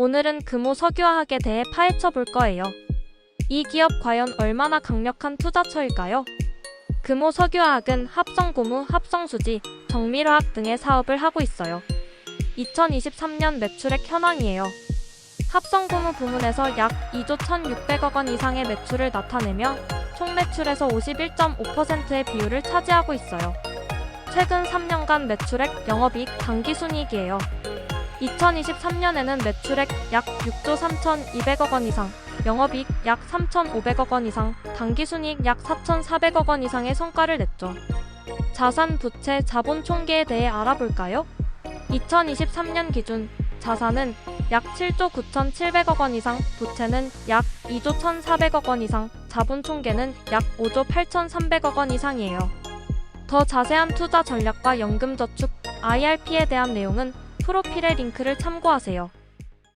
오늘은 금호 석유화학에 대해 파헤쳐 볼 거예요. 이 기업 과연 얼마나 강력한 투자처일까요? 금호 석유화학은 합성고무, 합성수지, 정밀화학 등의 사업을 하고 있어요. 2023년 매출액 현황이에요. 합성고무 부문에서 약 2조 1,600억 원 이상의 매출을 나타내며 총 매출에서 51.5%의 비율을 차지하고 있어요. 최근 3년간 매출액, 영업이익, 당기순이익이에요. 2023년에는 매출액 약 6조 3,200억 원 이상, 영업이익 약 3,500억 원 이상, 당기순이익 약 4,400억 원 이상의 성과를 냈죠. 자산, 부채, 자본 총계에 대해 알아볼까요? 2023년 기준 자산은 약 7조 9,700억 원 이상, 부채는 약 2조 1,400억 원 이상, 자본 총계는 약 5조 8,300억 원 이상이에요. 더 자세한 투자 전략과 연금 저축, IRP에 대한 내용은 프로필의 링크를 참고하세요.